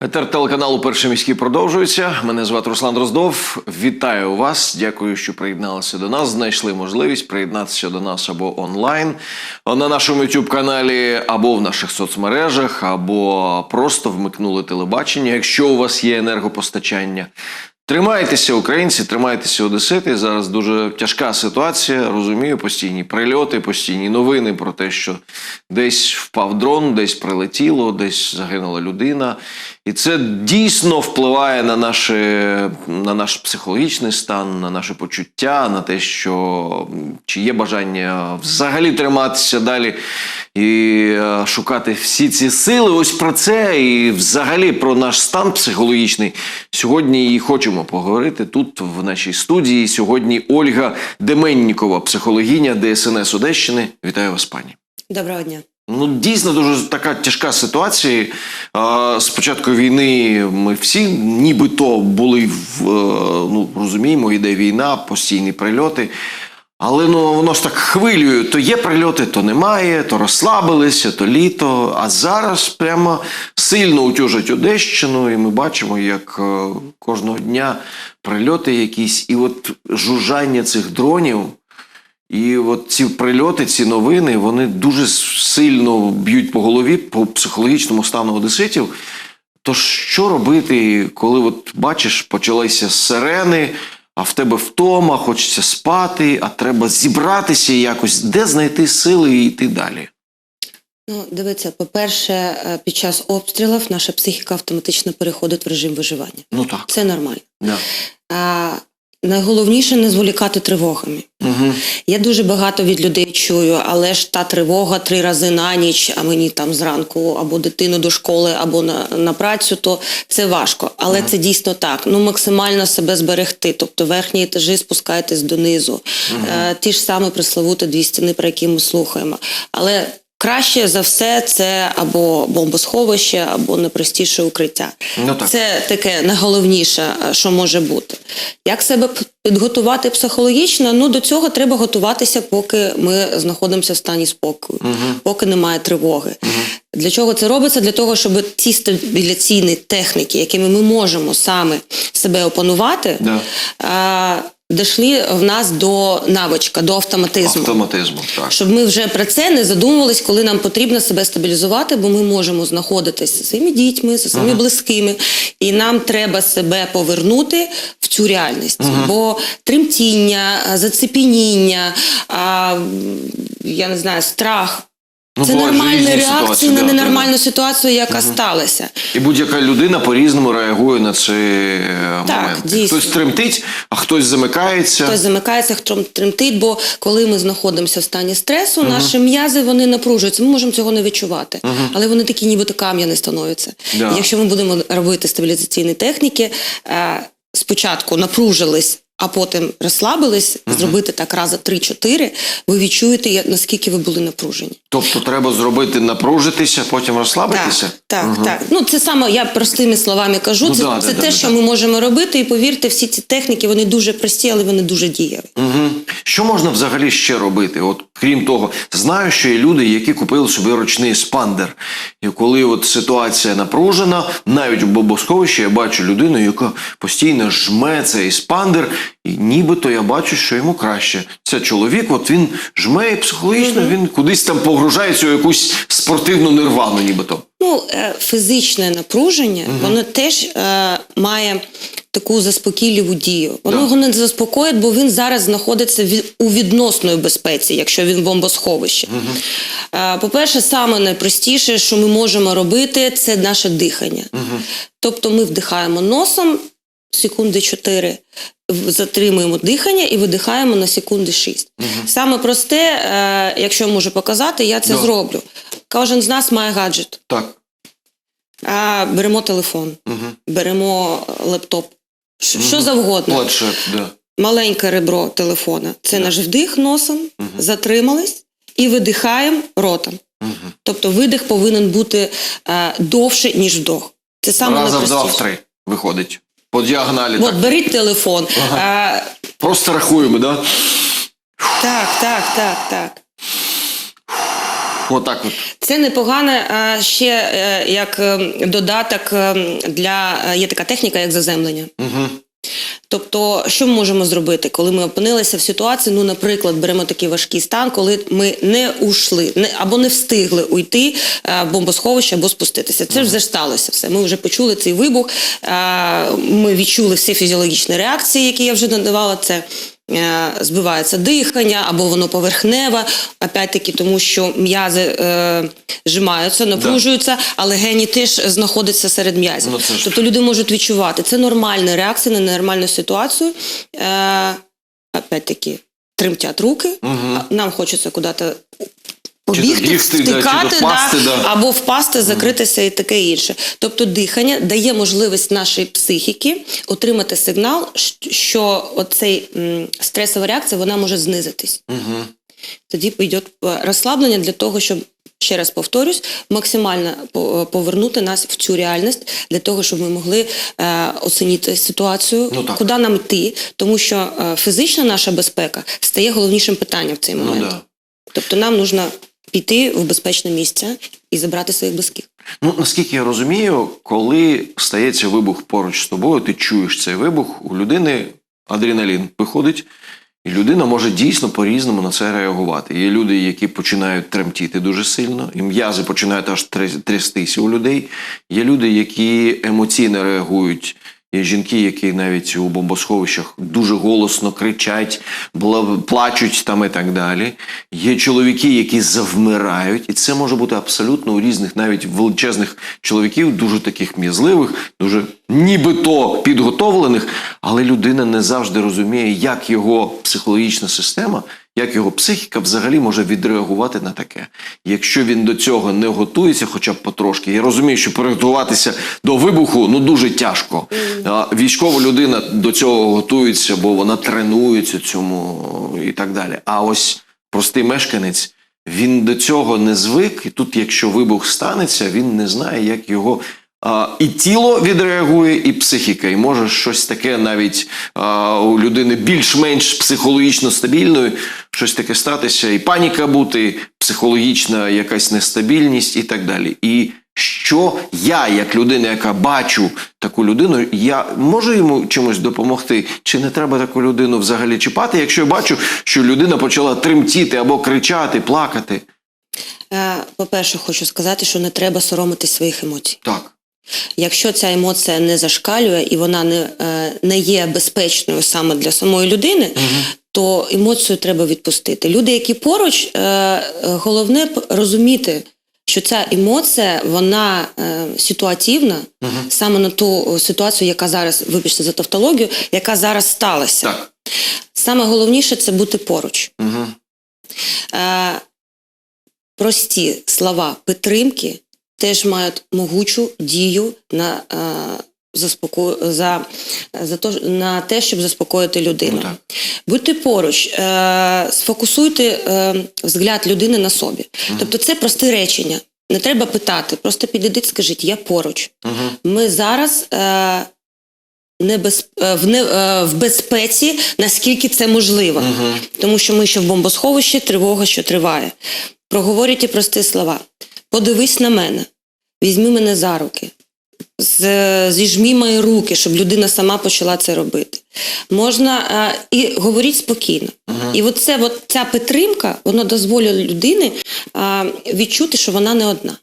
Етер телеканалу Перший міський продовжується. Мене звати Руслан Дроздов. Вітаю вас. Дякую, що приєдналися до нас. Знайшли можливість приєднатися до нас або онлайн на нашому youtube каналі, або в наших соцмережах, або просто вмикнули телебачення, якщо у вас є енергопостачання. Тримайтеся, українці, тримайтеся, одесити. Зараз дуже тяжка ситуація. Розумію, постійні прильоти, постійні новини про те, що десь впав дрон, десь прилетіло, десь загинула людина. І це дійсно впливає на, наше, на наш психологічний стан, на наше почуття, на те, що чи є бажання взагалі триматися далі і е, шукати всі ці сили. Ось про це і взагалі про наш стан психологічний сьогодні і хочемо поговорити тут, в нашій студії. Сьогодні Ольга Деменнікова, психологиня ДСНС Одещини. Вітаю вас, пані. Доброго дня. Ну, дійсно дуже така тяжка ситуація. З початку війни ми всі нібито були в е, ну, розуміємо, йде війна, постійні прильоти. Але ну воно ж так хвилює. То є прильоти, то немає, то розслабилися, то літо. А зараз прямо сильно утюжать Одещину, і ми бачимо, як е, кожного дня прильоти якісь, і от жужжання цих дронів. І от ці прильоти, ці новини, вони дуже сильно б'ють по голові, по психологічному стану одеситів. Тож що робити, коли от бачиш, почалися сирени, а в тебе втома, хочеться спати, а треба зібратися якось, де знайти сили і йти далі? Ну, дивіться, по-перше, е, під час обстрілів наша психіка автоматично переходить в режим виживання. Ну так. Це нормально. Да. А, найголовніше не зволікати тривогами. Угу. Я дуже багато від людей чую, але ж та тривога три рази на ніч, а мені там зранку або дитину до школи, або на, на працю, то це важко. Але це дійсно так. Ну максимально себе зберегти. Тобто верхні етажі спускайтесь донизу. Е, ті ж саме пресловути дві стіни, про які ми слухаємо. Але краще за все це або бомбосховище, або найпростіше укриття. Ну так. Це таке найголовніше, е, що може бути. Як себе підготувати психологічно? Ну до цього треба готуватися, поки ми знаходимося в стані спокою, поки немає тривоги. Для чого це робиться? Для того, щоб ті стабіляційні техніки, якими ми можемо саме себе опанувати, Да. Дійшли в нас до навичка, до автоматизму. Автоматизму, так. Щоб ми вже про це не задумувались, коли нам потрібно себе стабілізувати, бо ми можемо знаходитися зі своїми дітьми, зі своїми близькими, і нам треба себе повернути в цю реальність. Бо тремтіння, а, зацепеніння, а, я не знаю, страх. Ну, це реакції ситуації, на да, ненормальну ситуацію, яка сталася. І будь-яка людина по-різному реагує на ці е, Так, моменти. дійсно. Хтось тремтить, а хтось замикається. Хтось замикається, хто тремтить, бо коли ми знаходимося в стані стресу, наші м'язи вони напружуються. Ми можемо цього не відчувати, але вони такі, нібито кам'яні становляться. Да. І Якщо ми будемо робити стабілізаційні техніки, е, спочатку напружились. А потім розслабились, зробити так рази 3-4, ви відчуєте, наскільки ви були напружені. Тобто треба зробити напружитися, потім розслабитися? Так, так, так. Ну це саме я простими словами кажу. Ну, це да, це да, те, да, що да. ми можемо робити. І повірте, всі ці техніки вони дуже прості, але вони дуже дієві. Угу. Що можна взагалі ще робити? От крім того, знаю, що є люди, які купили собі ручний спандер. І коли от ситуація напружена, навіть у бомбосховищі я бачу людину, яка постійно жме цей спандер, і нібито я бачу, що йому краще. Це чоловік, от він жме і психологічно, він кудись там погружається у якусь спортивну нирвану, нібито. Ну, е, фізичне напруження, воно теж е, має таку заспокійливу дію. Воно Да. його не заспокоїть, бо він зараз знаходиться у відносної безпеці, якщо він в бомбосховищі. Е, по-перше, саме найпростіше, що ми можемо робити, це наше дихання. Тобто ми вдихаємо носом секунди 4, в- затримуємо дихання і видихаємо на секунди 6. Саме просте, е, якщо можу показати, я це Да. зроблю. Кожен з нас має гаджет. Так. А, беремо телефон, Угу. беремо лептоп, що, що завгодно. Планшет, да. Маленьке ребро телефона. Це наш вдих носом, затримались і видихаємо ротом. Угу. Тобто видих повинен бути е, довше, ніж вдох. Це саме Раза в два в три виходить. По діагоналі. От так. беріть телефон. Е, Просто рахуємо, да? так, так, так, так. отак от. Це непогане а, ще е, як е, додаток е, для е, є така техніка, як заземлення. Угу. Тобто, що ми можемо зробити, коли ми опинилися в ситуації? Ну, наприклад, беремо такий важкий стан, коли ми не ушли, не або не встигли уйти а, в бомбосховище або спуститися. Це вже сталося все. Ми вже почули цей вибух. А, Ми відчули всі фізіологічні реакції, які я вже надавала. Це е, збивається дихання, або воно поверхневе, опять-таки, тому що м'язи е, зжимаються, напружуються, а легені теж знаходяться серед м'язів. Ну, ж- Тобто люди можуть відчувати. Це нормальна реакція на нормальну ситуацію. Е, опять-таки, тремтять руки, угу. нам хочеться куди-то то побігти, бігти, да, втикати, впасти, да, да. або впасти, закритися і таке інше. Тобто дихання дає можливість нашій психіки отримати сигнал, що оцей м, стресова реакція вона може знизитись. Угу. Тоді йде розслаблення для того, щоб. Ще раз повторюсь, максимально по- повернути нас в цю реальність для того, щоб ми могли е, оцінити ситуацію, Ну, куди нам йти, тому що е, фізична наша безпека стає головнішим питанням в цей Ну момент. да. Тобто нам потрібно піти в безпечне місце і забрати своїх близьких. Ну, наскільки я розумію, коли стається вибух поруч з тобою, ти чуєш цей вибух, у людини адреналін виходить, і людина може дійсно по-різному на це реагувати. Є люди, які починають тремтіти дуже сильно, і м'язи починають аж тряс- трястися у людей. Є люди, які емоційно реагують. Є жінки, які навіть у бомбосховищах дуже голосно кричать, плачуть там і так далі. Є чоловіки, які завмирають, і це може бути абсолютно у різних, навіть величезних чоловіків, дуже таких м'язливих, дуже нібито підготовлених, але людина не завжди розуміє, як його психологічна система, як його психіка взагалі може відреагувати на таке. Якщо він до цього не готується, хоча б потрошки, я розумію, що приготуватися до вибуху ну дуже тяжко. Військова людина до цього готується, бо вона тренується цьому і так далі. А ось простий мешканець. Він до цього не звик, і тут, якщо вибух станеться, він не знає, як його і тіло відреагує, і психіка. І може щось таке навіть у людини більш-менш психологічно стабільної, щось таке статися, і паніка бути, психологічна якась нестабільність і так далі. І що я, як людина, яка бачу таку людину, я можу йому чимось допомогти? Чи не треба таку людину взагалі чіпати, якщо я бачу, що людина почала тремтіти або кричати, плакати? Е, По-перше, хочу сказати, що не треба соромитись своїх емоцій. Так. Якщо ця емоція не зашкалює і вона не, е, не є безпечною саме для самої людини, то емоцію треба відпустити. Люди, які поруч, е, головне розуміти, що ця емоція вона е, ситуативна, саме на ту ситуацію, яка зараз, вибачте за тавтологію, яка зараз сталася. Так. Саме головніше це бути поруч. Угу. Прості слова підтримки теж мають могучу дію на, е, заспоко... за, за то, на те, щоб заспокоїти людину. Ну. Будьте поруч, е, сфокусуйте е, взгляд людини на собі. Тобто це просте речення. Не треба питати, просто підійдіть, скажіть, я поруч. Угу. Ми зараз е, не без, е, в, не, е, в безпеці, наскільки це можливо. Угу. Тому що ми ще в бомбосховищі, тривога, що триває. Проговорюйте прості слова. Подивись на мене, візьми мене за руки, зіжмі мої руки, щоб людина сама почала це робити. Можна е, і говоріть спокійно. І от це, от ця підтримка, вона дозволить людині е, відчути, що вона не одна.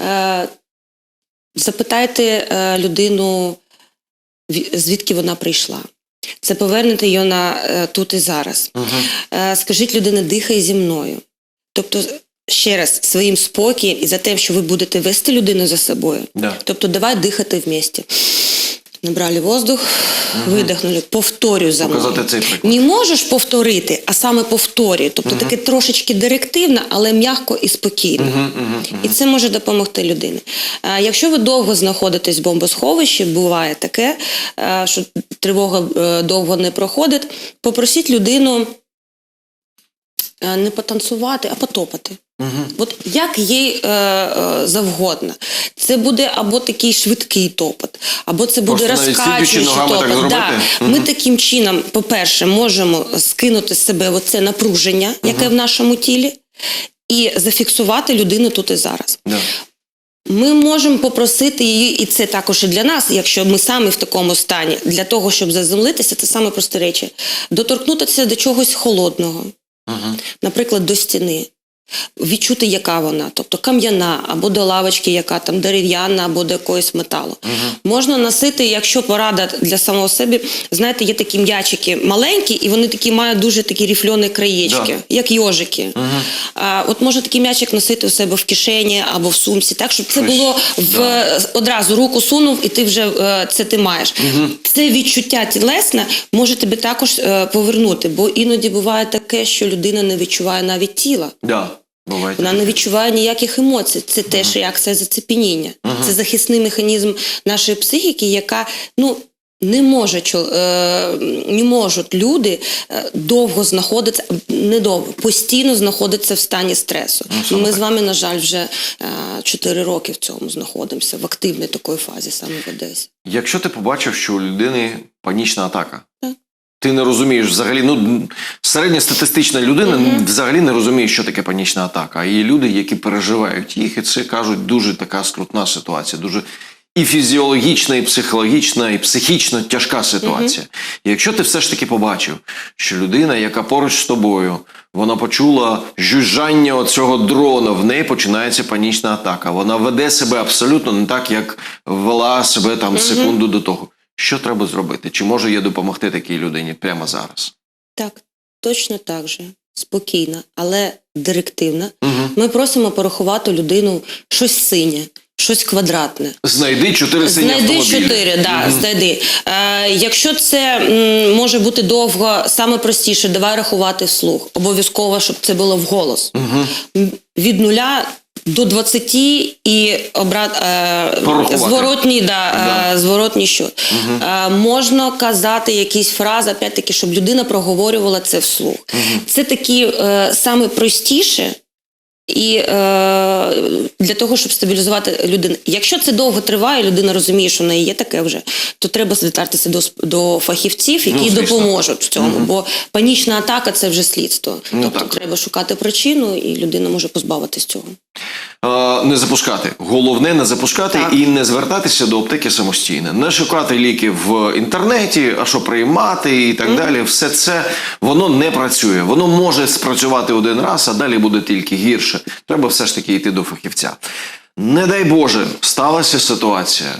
Е, запитайте е, людину, звідки вона прийшла. Це повернете її на е, тут і зараз. Е, скажіть людині, дихай зі мною. Тобто, ще раз, своїм спокієм і за тим, що ви будете вести людину за собою. Да. Тобто, давай дихати вместе. Набрали воздух, видихнули, повторюй за мною. Цей. Не можеш повторити, а саме повторюй. Тобто таке трошечки директивно, але м'яко і спокійно. Угу. Угу. І це може допомогти людині. А якщо ви довго знаходитесь в бомбосховищі, буває таке, е, що тривога е, довго не проходить, попросіть людину е, не потанцювати, а потопати. Угу. От як їй е, е, завгодно. Це буде або такий швидкий топот, або це буде розкачуючий так топот. зробити? Да. Ми таким чином, по-перше, можемо скинути з себе оце напруження, яке в нашому тілі. і зафіксувати людину тут і зараз. Да. Ми можемо попросити її, і це також і для нас, якщо ми самі в такому стані, для того, щоб заземлитися, це саме прості речі. Доторкнутися до чогось холодного, Угу. наприклад, до стіни. Відчути, яка вона, тобто кам'яна, або до лавочки, яка там дерев'яна, або до якогось металу. Можна носити, якщо порада для самого себе, знаєте, є такі м'ячики маленькі, і вони такі мають дуже такі ріфльоні краєчки, Да. як йожики. А, от можна такий м'ячик носити у себе в кишені або в сумці, так щоб це було в да. одразу руку сунув, і ти вже е, це ти маєш. Це відчуття тілесне може тебе також е, повернути, бо іноді буває таке, що людина не відчуває навіть тіла. Да. Буває. Вона не відчуває ніяких емоцій. Це теж реакція зацепеніння. Це захисний механізм нашої психіки, яка ну. Не може е, не можуть люди е, довго знаходитися, не довго, постійно знаходитися в стані стресу. Ну, Ми так. з вами, на жаль, вже 4 роки в цьому знаходимося в активній такої фазі саме в Одесі. Якщо ти побачив, що у людини панічна атака, Так. Ти не розумієш взагалі. Ну середньостатистична людина Мгм. взагалі не розуміє, що таке панічна атака. А є люди, які переживають їх, і це кажуть дуже така скрутна ситуація, дуже. І фізіологічна, і психологічна, і психічно тяжка ситуація. І якщо ти все ж таки побачив, що людина, яка поруч з тобою, вона почула жужжання цього дрона, в неї починається панічна атака. Вона веде себе абсолютно не так, як вела себе там секунду до того. Що треба зробити? Чи може я допомогти такій людині прямо зараз? Так, точно так же, спокійно, але директивно. Угу. Ми просимо порахувати людину щось синє, щось квадратне. Знайди чотири сині Знайди автомобілі. чотири, да, Мгм. знайди. Е, якщо це м, може бути довго, саме простіше, давай рахувати вслух. Обов'язково, щоб це було вголос. М, Від нуля до 20 і обрат, е, зворотній, да, Да. Е, зворотній щот. Е, можна казати якісь фрази, опять-таки, щоб людина проговорювала це вслух. Це такі е, саме простіше. І е, для того, щоб стабілізувати людину. Якщо це довго триває, людина розуміє, що в неї є таке вже, то треба звертатися до, до фахівців, які Ну, допоможуть в цьому. Бо панічна атака це вже слідство. Ну, тобто так. треба шукати причину, і людина може позбавитись цього. Е, не запускати. Головне не запускати Так. і не звертатися до аптеки самостійно. Не шукати ліки в інтернеті, а що приймати і так далі. Все це воно не працює. Воно може спрацювати один раз, а далі буде тільки гірше. Треба все ж таки йти до фахівця. Не дай Боже, сталася ситуація.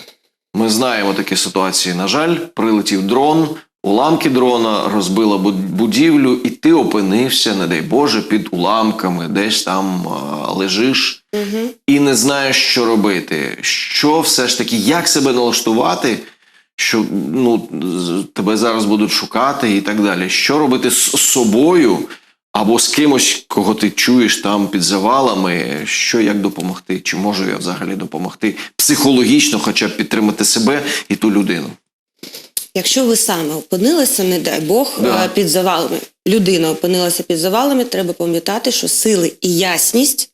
Ми знаємо такі ситуації. На жаль, прилетів дрон, уламки дрона розбила буд- будівлю, і ти опинився, не дай Боже, під уламками, десь там а, лежиш Угу. і не знаєш, що робити. Що все ж таки, як себе налаштувати, що ну, тебе зараз будуть шукати і так далі. Що робити з собою або з кимось, кого ти чуєш там під завалами, що як допомогти? Чи можу я взагалі допомогти психологічно, хоча б підтримати себе і ту людину? Якщо ви саме опинилися, не дай Бог, Да. е, під завалами, людина опинилася під завалами, треба пам'ятати, що сили і ясність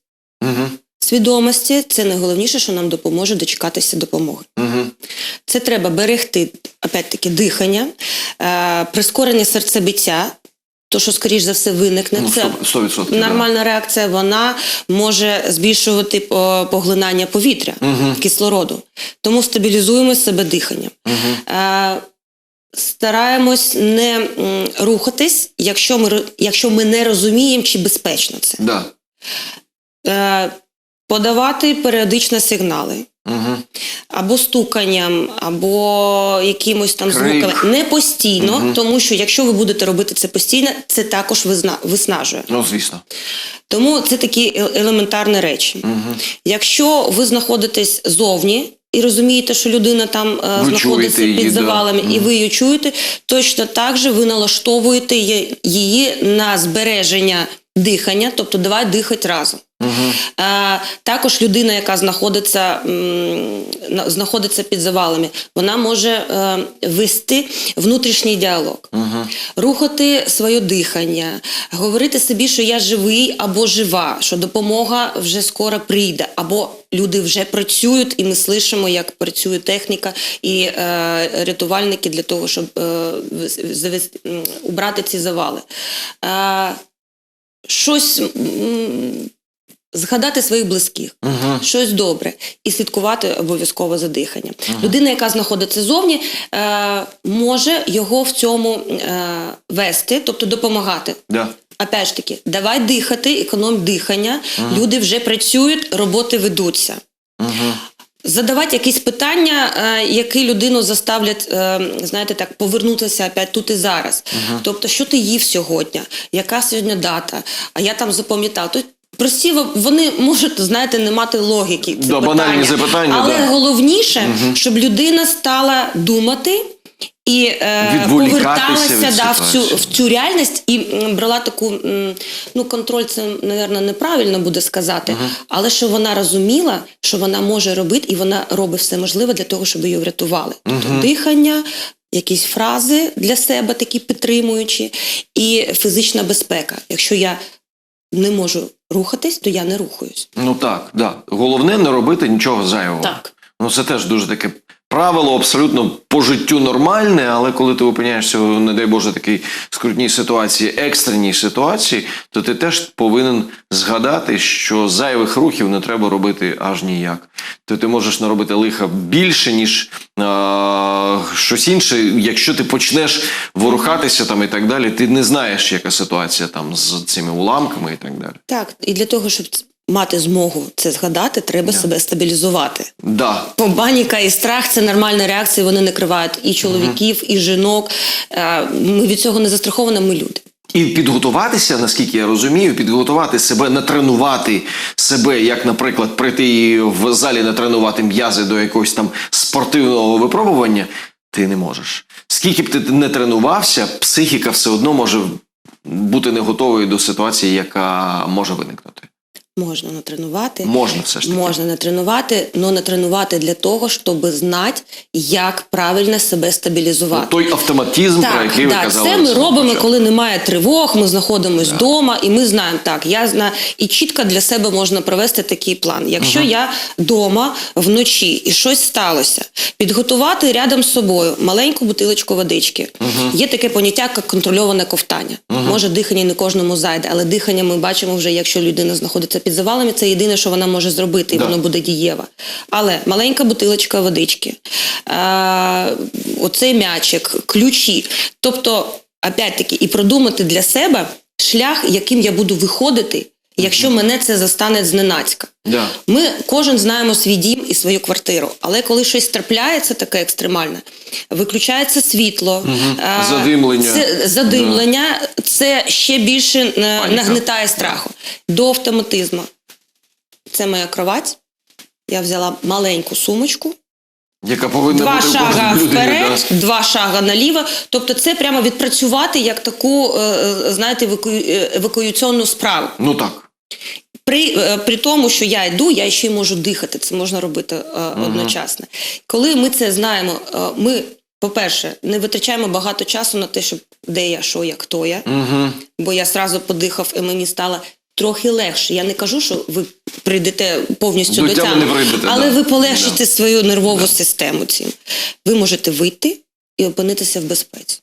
Угу, свідомості це найголовніше, що нам допоможе дочекатися допомоги. угу, Це треба берегти опять-таки дихання, е, прискорення серцебиття, то що скоріш за все виникне. ну, це 100%. да. нормальна реакція. Вона може збільшувати поглинання повітря, Мгм. кислороду. Тому стабілізуємо себе диханням. Мгм. Стараємось не рухатись, якщо ми, якщо ми не розуміємо, чи безпечно це. Да. Е, Подавати періодично сигнали. Угу. Або стуканням, або якимось там Крик. звуками. Не постійно, Мгм. тому що якщо ви будете робити це постійно, це також виснажує. Ну, звісно. Тому це такі е- елементарні речі. Угу. Якщо ви знаходитесь зовні і розумієте, що людина там е, знаходиться чуєте її, під да. завалами, і ви її чуєте, точно так же ви налаштовуєте її на збереження дихання, тобто давай дихати разом. Угу. Е, також людина, яка знаходиться, м, знаходиться під завалами, вона може е, вести внутрішній діалог, Угу. рухати своє дихання, говорити собі, що я живий або жива, що допомога вже скоро прийде, або люди вже працюють, і ми слышимо, як працює техніка і е, рятувальники для того, щоб е, завести, убрати ці завали. Е, щось. Згадати своїх близьких, щось добре, і слідкувати обов'язково за диханням. Людина, яка знаходиться зовні, е, може його в цьому е, вести, тобто допомагати. Да. Опять ж таки, давай дихати, економ дихання. Люди вже працюють, роботи ведуться. Задавати якісь питання, е, які людину заставлять, е, знаєте, так, повернутися опять тут і зараз. Тобто, що ти їв сьогодні, яка сьогодні дата, а я там запам'ятав. Тут прості во- вони можуть, знаєте, не мати логіки. ці Да, банальні запитання, Але да. головніше, щоб людина стала думати. І е, поверталася да, в, цю, в цю реальність і брала таку, ну контроль це, мабуть, неправильно буде сказати, але що вона розуміла, що вона може робити, і вона робить все можливе для того, щоб її врятували. Тобто дихання, якісь фрази для себе такі підтримуючі, і фізична безпека. Якщо я не можу рухатись, то я не рухаюсь. Ну так, да. Головне не робити нічого зайвого. Так. Ну це теж дуже таке правило, абсолютно по життю нормальне, але коли ти опиняєшся, не дай Боже, такій скрутній ситуації, екстреній ситуації, то ти теж повинен згадати, що зайвих рухів не треба робити аж ніяк. То ти можеш наробити лиха більше, ніж а, щось інше. Якщо ти почнеш ворухатися там і так далі, ти не знаєш, яка ситуація там з цими уламками і так далі. Так, і для того, щоб мати змогу це згадати, треба себе стабілізувати. Да, Паніка і страх це нормальна реакція, вони накривають і чоловіків, і жінок. Е, Ми від цього не застраховані, ми люди. І підготуватися, наскільки я розумію, підготувати себе, натренувати себе, як, наприклад, прийти в залі натренувати м'язи до якогось там спортивного випробування, ти не можеш. Скільки б ти не тренувався, психіка все одно може бути не готовою до ситуації, яка може виникнути. Можна натренувати. Можна все ж таки. Можна натренувати, але натренувати для того, щоб знати, як правильно себе стабілізувати. Той автоматизм, про Так, який ви так, казали. це ми робимо, початку. коли немає тривог, ми знаходимося вдома, і ми знаємо, так, я знаю, і чітко для себе можна провести такий план. Якщо я вдома вночі і щось сталося, підготувати рядом з собою маленьку бутилочку водички. Є таке поняття, як контрольоване ковтання. Може, дихання не кожному зайде, але дихання ми бачимо вже, якщо людина знаходиться під завалами, це єдине, що вона може зробити, і Да. воно буде дієва. Але маленька бутилочка водички, е, оцей м'ячик, ключі. Тобто, опять-таки, і продумати для себе шлях, яким я буду виходити, якщо мене це застане зненацька. Да. Ми кожен знаємо свій дім і свою квартиру, але коли щось трапляється таке екстремальне, виключається світло, е, Задимлення. це задимлення, це ще більше е, Паніка. нагнетає страху. До автоматизму. Це моя кровать. Я взяла маленьку сумочку, Яка повинна два бути шага вперед, да. два шага наліво. Тобто, це прямо відпрацювати як таку, е, знаєте, еваку... евакуаційну справу. Ну так. При, е, при тому, що я йду, я ще й можу дихати. Це можна робити е, одночасно. Коли ми це знаємо, е, ми, по-перше, не витрачаємо багато часу на те, щоб де я, що я, хто я. Угу. Бо я сразу подихав, і мені стало трохи легше. Я не кажу, що ви прийдете повністю До тями але да. ви полегшите свою нервову систему цим. Ви можете вийти і опинитися в безпеці.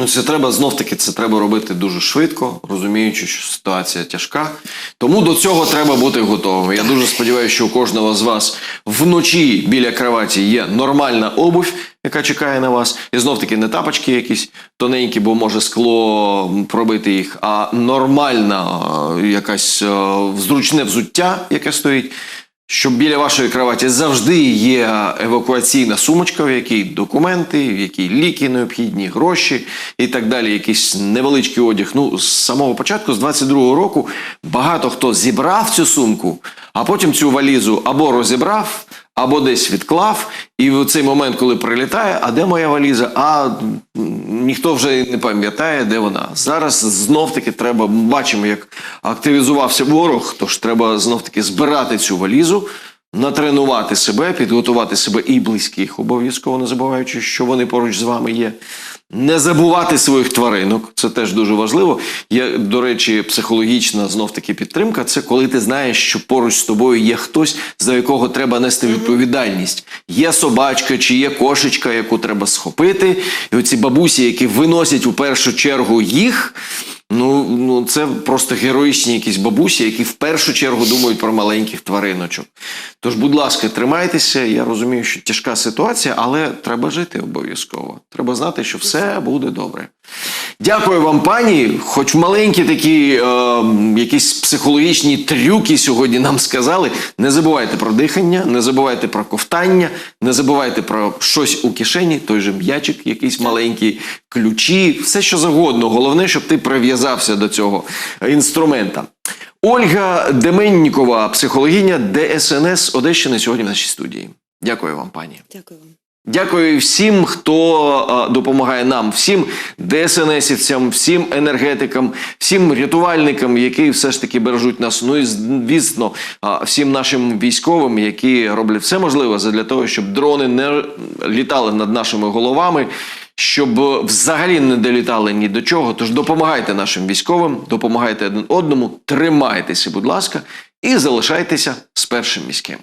Ну, це треба знов таки, це треба робити дуже швидко, розуміючи, що ситуація тяжка. Тому до цього треба бути готовим. Я дуже сподіваюся, що у кожного з вас вночі біля кроваті є нормальна обувь, яка чекає на вас. І знов таки не тапочки якісь тоненькі, бо може скло пробити їх, а нормальна е, якась е, зручне взуття, яке стоїть. Щоб біля вашої кроваті завжди є евакуаційна сумочка, в якій документи, в якій ліки необхідні, гроші і так далі. Якийсь невеличкий одяг. Ну, з самого початку, з 22-го року, багато хто зібрав цю сумку, а потім цю валізу або розібрав, або десь відклав. І в цей момент, коли прилітає, а де моя валіза? А ніхто вже не пам'ятає, де вона. Зараз знов таки треба бачимо, як активізувався ворог. Тож треба знов таки збирати цю валізу, натренувати себе, підготувати себе і близьких, обов'язково не забуваючи, що вони поруч з вами є. Не забувати своїх тваринок, це теж дуже важливо. Є, до речі, психологічна знов таки підтримка. Це коли ти знаєш, що поруч з тобою є хтось, за якого треба нести відповідальність. Є собачка чи є кошечка, яку треба схопити. І оці бабусі, які виносять у першу чергу їх. Ну, ну це просто героїчні якісь бабусі, які в першу чергу думають про маленьких твариночок. Тож, будь ласка, тримайтеся. Я розумію, що тяжка ситуація, але треба жити обов'язково. Треба знати, що все буде добре. Дякую вам, пані. Хоч маленькі такі е, якісь психологічні трюки сьогодні нам сказали. Не забувайте про дихання, не забувайте про ковтання, не забувайте про щось у кишені, той же м'ячик, якийсь маленький, ключі, все що завгодно. Головне, щоб ти прив'язався до цього інструмента. Ольга Деменнікова, психологиня ДСНС Одещини, сьогодні в нашій студії. Дякую вам, пані. Дякую вам. Дякую всім, хто е, допомагає нам, всім ДСНСівцям, всім енергетикам, всім рятувальникам, які все ж таки бережуть нас. Ну і звісно, е, всім нашим військовим, які роблять все можливе для того, щоб дрони не літали над нашими головами. Щоб взагалі не долітали ні до чого, тож допомагайте нашим військовим, допомагайте один одному, тримайтеся, будь ласка, і залишайтеся з першим міським.